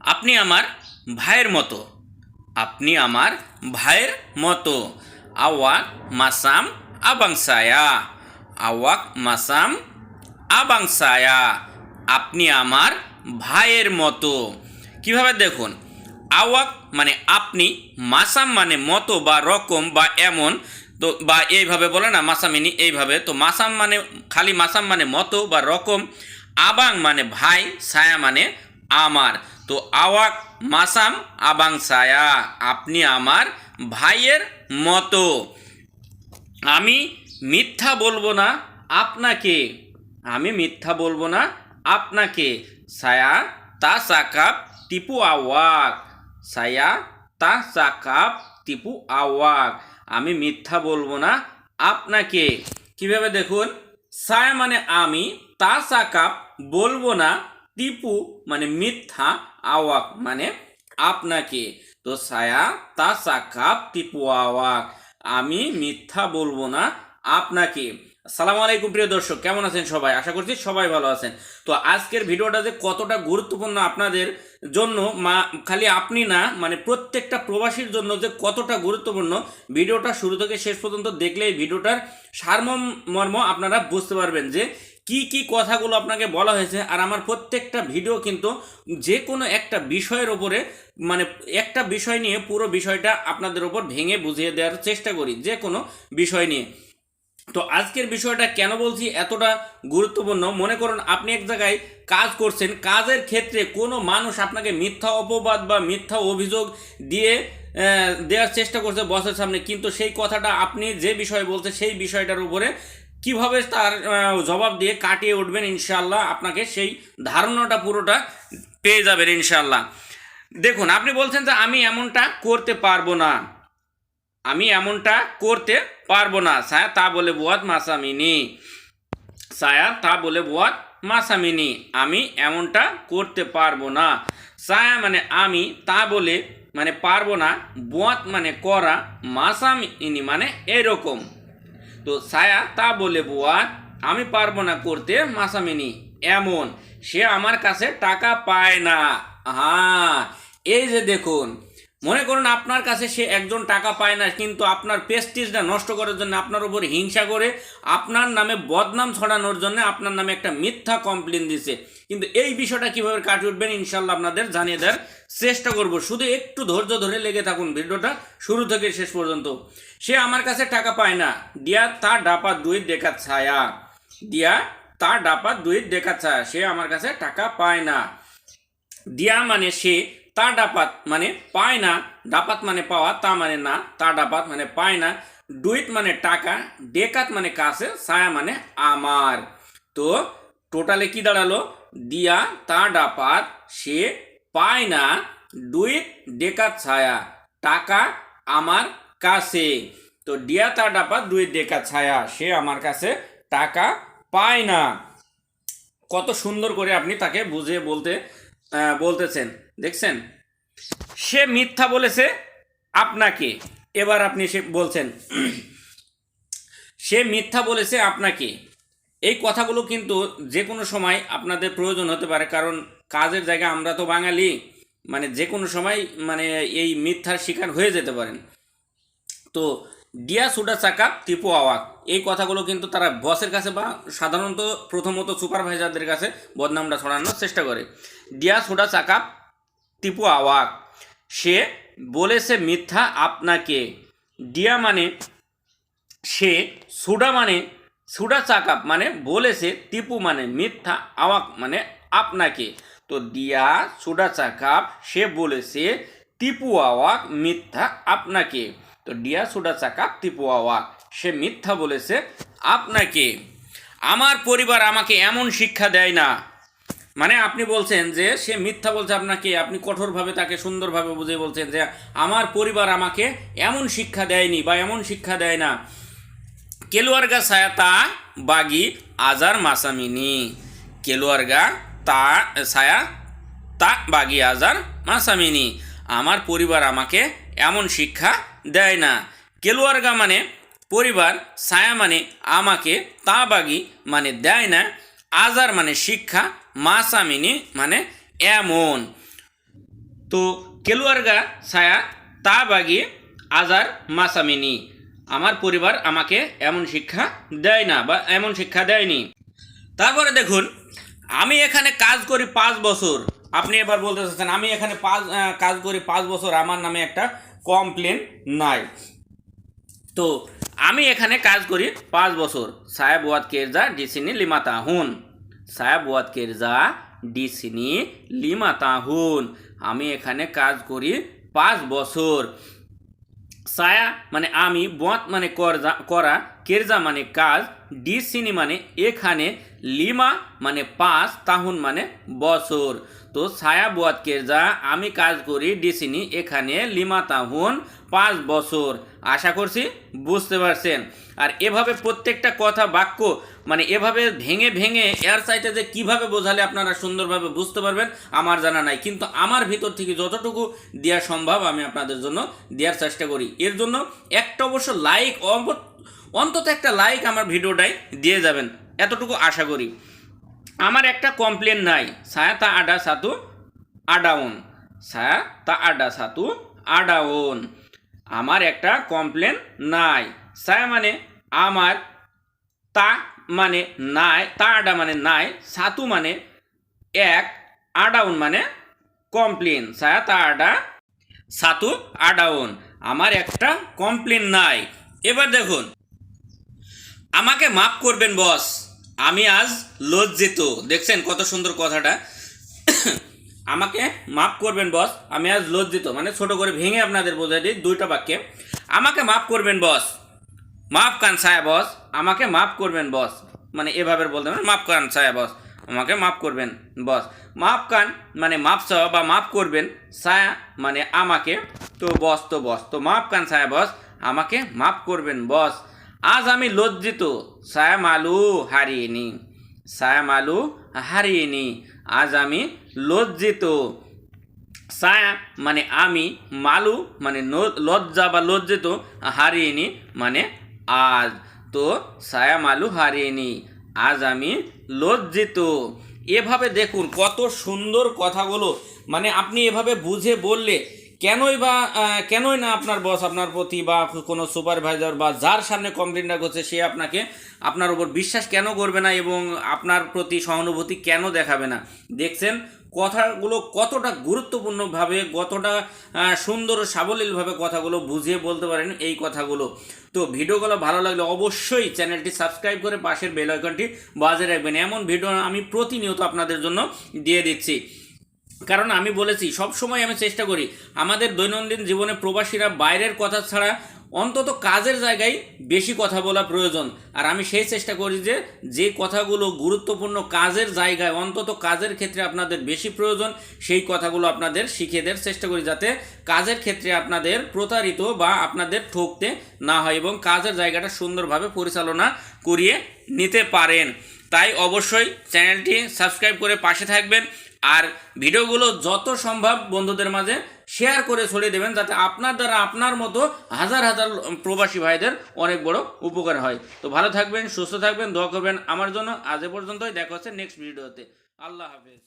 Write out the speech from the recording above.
আপনি আমার ভাইয়ের মতো। আপনি আমার ভাইয়ের মতো। আওয়াক মাসাম আবাংসায়া আওয়াক মাসাম আবাংসায়া আপনি আমার ভাইয়ের মতো। কীভাবে দেখুন? আওয়াক মানে আপনি, মাসাম মানে মতো বা রকম বা এমন। তো বা এইভাবে বলে না মাসামিনি এইভাবে। তো মাসাম মানে খালি মাসাম মানে মতো বা রকম। আবাং মানে ভাই ছায়া মানে আমার। তো আওয়াক মাসাম আবাং ছায়া আপনি আমার ভাইয়ের মতো। আমি মিথ্যা বলব না আপনাকে। আমি মিথ্যা বলব না আপনাকে। সায়া তা সাকাপ টিপু আওয়াক। সায়া তা সাকাপ টিপু আওয়াক। আমি মিথ্যা বলব না আপনাকে। কীভাবে দেখুন? সায়া মানে আমি, তা সাকাপ বলব না টিপু মানে মিথ্যা, আওয়াক মানে আপনাকে। তো সায়া তা সাকাপ টিপু আওয়াক। আমি মিথ্যা বলব না, আপনাকে। সালাম আলাইকুম প্রিয় দর্শক, কেমন আছেন সবাই? আশা করছি সবাই ভালো আছেন। তো আজকের ভিডিওটা যে কতটা গুরুত্বপূর্ণ আপনাদের জন্য, মা, খালি আপনি না মানে প্রত্যেকটা প্রবাসীর জন্য যে কতটা গুরুত্বপূর্ণ, ভিডিওটা শুরু থেকে শেষ পর্যন্ত দেখলে এই ভিডিওটার সারমর্ম আপনারা বুঝতে পারবেন যে কি কি কথাগুলো আপনাকে বলা হয়েছে, আর আমার প্রত্যেকটা ভিডিও কিন্তু যে কোনো একটা বিষয়ের ওপরে মানে একটা বিষয় নিয়ে পুরো বিষয়টা আপনাদের ওপর ভেঙে বুঝিয়ে দেওয়ার চেষ্টা করি, যে কোনো বিষয় নিয়ে। তো আজকের বিষয়টা কেন বলছি এতটা গুরুত্বপূর্ণ? মনে করুন, আপনি এক জায়গায় কাজ করছেন, কাজের ক্ষেত্রে কোনো মানুষ আপনাকে মিথ্যা অপবাদ বা মিথ্যা অভিযোগ দিয়ে দেওয়ার চেষ্টা করছে বসের সামনে, কিন্তু সেই কথাটা আপনি যে বিষয় বলছে সেই বিষয়টার উপরে কীভাবে তার জবাব দিয়ে কাটিয়ে উঠবেন ইনশাল্লাহ আপনাকে সেই ধারণাটা পুরোটা পেয়ে যাবেন ইনশাল্লাহ দেখুন, আপনি বলছেন যে আমি এমনটা করতে পারব না। আমি এমনটা করতে পারব না। সায়া তা বলে বুয়াত মাসামিনি। সায়া তা বলে বুয়াত মাসামিনি। আমি এমনটা করতে পারব না। সায়া মানে আমি, তা বলে মানে পারব না। বুয়াত মানে করা, মাসামিনি মানে এরকম। তো সায়া তা বলে বুয়াত আমি পারব না করতে, মাসামিনি, এমন। সে আমার কাছে টাকা পায় না। হ্যাঁ এই যে দেখুন, মনে করুন আপনার কাছে সে একজন টাকা পায় না, কিন্তু আপনার পেস্টিজটা নষ্ট করার জন্য, আপনার উপর হিংসা করে আপনার নামে বদনাম ছড়ানোর জন্য আপনার নামে একটা মিথ্যা কমপ্লেন দিছে। কিন্তু এই বিষয়টা কীভাবে কাটিয়ে উঠবেন ইনশাল্লাহ আপনাদের জানিয়ে দেওয়ার চেষ্টা করব। শুধু একটু ধৈর্য ধরে লেগে থাকুন ভিডিওটা, শুরু থেকে শেষ পর্যন্ত। সে আমার কাছে টাকা পায় না। দিয়া তা ডাপা দুই দেখা ছায়া। দিয়া তা ডাপা দুই দেখা ছায়া। সে আমার কাছে টাকা পায় না। দিয়া মানে সে তা ডাপাত মানে পায় না। ডাপাত মানে পাওয়া, তা মানে না। তা ডাপাত মানে পায় না। ডুইট মানে টাকা, ডেকাত মানে কাছে, ছায়া মানে আমার। তো টোটালে কি দাঁড়াল? দিয়া তা ডাপাত সে পায় না ডুইট ডেকা ছায়া, টাকা আমার কাছে। তো ডিয়া তা ডাপাত দুই ডেকা ছায়া, সে আমার কাছে টাকা পায় না। কত সুন্দর করে আপনি তাকে বুঝিয়ে বলতে বলতেছেন, দেখছেন? সে মিথ্যা বলেছে আপনাকে। এবার আপনি সে বলছেন, সে মিথ্যা বলেছে আপনাকে। এই কথাগুলো কিন্তু যে কোনো সময় আপনাদের প্রয়োজন হতে পারে, কারণ কাজের জায়গায় আমরা তো বাঙালি মানে যে কোনো সময় মানে এই মিথ্যার শিকার হয়ে যেতে পারেন। তো ডিয়া সুডা চাকাপ টিপু আওয়াক এই কথাগুলো কিন্তু তারা বসের কাছে বা সাধারণত প্রথমত সুপারভাইজারদের কাছে বদনামটা ছড়ানোর চেষ্টা করে। ডিয়া সুডা চাকাপ টিপু আওয়াক সে বলেছে মিথ্যা আপনাকে। ডিয়া মানে সে, সুডা মানে সুডা চাকাপ মানে বলেছে, টিপু মানে মিথ্যা, আওয়াক মানে আপনাকে। তো দিয়া সুডা চাকাপ সে বলেছে, টিপু আওয়াক, মিথ্যা আপনাকে। তো ডিয়া সুডা চাকাপ টিপু আওয়াক, সে মিথ্যা বলেছে, আপনাকে। আমার পরিবার আমাকে এমন শিক্ষা দেয় না। মানে আপনি বলছেন যে, সে মিথ্যা বলছে আপনাকে, আপনি কঠোরভাবে তাকে সুন্দরভাবে বুঝিয়ে বলছেন যে, আমার পরিবার আমাকে এমন শিক্ষা দেয়নি বা এমন শিক্ষা দেয় না। ছায়া তা বাগি আজার মাসামিনি কেলুয়ারগা তা ছায়া তা বাগি আজার মাসামিনি আমার পরিবার আমাকে এমন শিক্ষা দেয় না। কেলুয়ারগা মানে পরিবার ছায়া মানে আমাকে তা বাগি মানে দেয় না। আজার মানে শিক্ষা মাসামিনি মানে এমন। তো কেলুয়ারগা ছায়া তা বাগি আজার মাসামিনি আমার পরিবার আমাকে এমন শিক্ষা দেয় না বা এমন শিক্ষা দেয়নি। তারপরে দেখুন, আমি এখানে কাজ করি পাঁচ বছর। আপনি এবার বলতে চাচ্ছেন, আমি এখানে পাঁচ কাজ করি পাঁচ বছর, আমার নামে একটা কমপ্লেন নাই। তো আমি এখানে কাজ করি পাঁচ বছর। সাহেব ওয়াদ কেরজা, ডিসিনি লিমাতা হুন। সাহেব ওয়াদ কেরজা, ডিসিনি লিমাতা হুন। আমি এখানে কাজ করি পাঁচ বছর। সায়া মানে আমি বত মানে করা কেরজা মানে কাজ ডি সিনি মানে এখানে লিমা মানে পাঁচ, তাহুন মানে বছর। তো ছায়া বুয়াত কেরজা আমি কাজ করি ডিসিনি, এখানে লিমা, তাহুন, পাঁচ বছর। আশা করছি বুঝতে পারছেন। আর এভাবে প্রত্যেকটা কথা বাক্য মানে এভাবে ভেঙে ভেঙে এয়ার সাইটে যে কীভাবে বোঝালে আপনারা সুন্দরভাবে বুঝতে পারবেন, আমার জানা নাই। কিন্তু আমার ভিতর থেকে যতটুকু দেওয়া সম্ভব আমি আপনাদের জন্য দেওয়ার চেষ্টা করি। এর জন্য একটা অবশ্য লাইক অন্তত একটা লাইক আমার ভিডিওটাই দিয়ে যাবেন। এতটুকু আশা করি। আমার একটা কমপ্লেন নাই। সায়া তা আডা সাতু আডাউন। সায়া তা আডা সাতু আডাউন। আমার একটা কমপ্লেন নাই। সায়া মানে আমার তা মানে নাই, তা আডা মানে নাই, সাতু মানে এক, আডাউন মানে কমপ্লেন সায়া তা আডা সাতু আডাউন। আমার একটা কমপ্লেন নাই। এবার দেখুন। আমাকে মাফ করবেন বস আমি আজ লজ্জিত। দেখছেন কত সুন্দর কথাটা? আমাকে মাফ করবেন, বস। আমি আজ লজ্জিত। মানে ছোট করে ভেঙে আপনাদের বোঝাই দিই দুইটা বাক্যে। আমাকে মাফ করবেন, বস। মাফ কান সায়া বস। আমাকে মাফ করবেন, বস। মানে এভাবে বলতে হবে। মাফ কান সায়া বস। আমাকে মাফ করবেন, বস। মাফ কান মানে মাফ সহ বা মাফ করবেন সায়া মানে আমাকে। তো বস তো বস। তো মাফ কান সায়া বস। আমাকে মাফ করবেন, বস। আজ আমি লজ্জিত সায়া মালু হারিয়েনি সায়া মালু হারিয়েনি, আজ আমি লজ্জিত। সায়া মানে আমি, মালু মানে লজ্জা বা লজ্জিত হারিয়েনি মানে আজ। তো সায়া মালু হারিয়েনি, আজ আমি লজ্জিত। এভাবে দেখুন কত সুন্দর কথাগুলো মানে আপনি এভাবে বুঝে বললে কেনই বা কেনই না আপনার বস আপনার প্রতি বা কোনো সুপারভাইজার বা যার সামনে কমপ্লেনটা করছে, সে আপনাকে আপনার উপর বিশ্বাস কেন করবে না এবং আপনার প্রতি সহানুভূতি কেন দেখাবে না? দেখছেন, কথাগুলো কতটা গুরুত্বপূর্ণভাবে, কতটা সুন্দর সাবলীলভাবে কথাগুলো বুঝিয়ে বলতে পারেন এই কথাগুলো। তো ভিডিওগুলো ভালো লাগলে অবশ্যই চ্যানেলটি সাবস্ক্রাইব করে পাশের বেল আইকনটি বাজে রাখবেন। এমন ভিডিও আমি প্রতিনিয়ত আপনাদের জন্য দিয়ে দিচ্ছি। কারণ আমি বলেছি, সব সময় আমি চেষ্টা করি, আমাদের দৈনন্দিন জীবনে প্রবাসীরা বাইরের কথা ছাড়া অন্তত কাজের জায়গায় বেশি কথা বলা প্রয়োজন। আর আমি সেই চেষ্টা করি যে যে কথাগুলো গুরুত্বপূর্ণ কাজের জায়গায়, অন্তত কাজের ক্ষেত্রে আপনাদের বেশি প্রয়োজন, সেই কথাগুলো আপনাদের শিখিয়ে দেওয়ার চেষ্টা করি যাতে কাজের ক্ষেত্রে আপনাদের প্রতারিত বা আপনাদের ঠকতে না হয় এবং কাজের জায়গাটা সুন্দরভাবে পরিচালনা করিয়ে নিতে পারেন। তাই অবশ্যই চ্যানেলটি সাবস্ক্রাইব করে পাশে থাকবেন। আর ভিডিওগুলো যত সম্ভব বন্ধুদের মাঝে শেয়ার করে ছড়িয়ে দেবেন যাতে আপনার দ্বারা আপনার মতো হাজার হাজার প্রবাসী ভাইদের অনেক বড় উপকার হয়। তো ভালো থাকবেন, সুস্থ থাকবেন, দোয়া করবেন আমার জন্য। আজ এ পর্যন্তই। দেখা হচ্ছে নেক্সট ভিডিওতে আল্লাহ হাফেজ।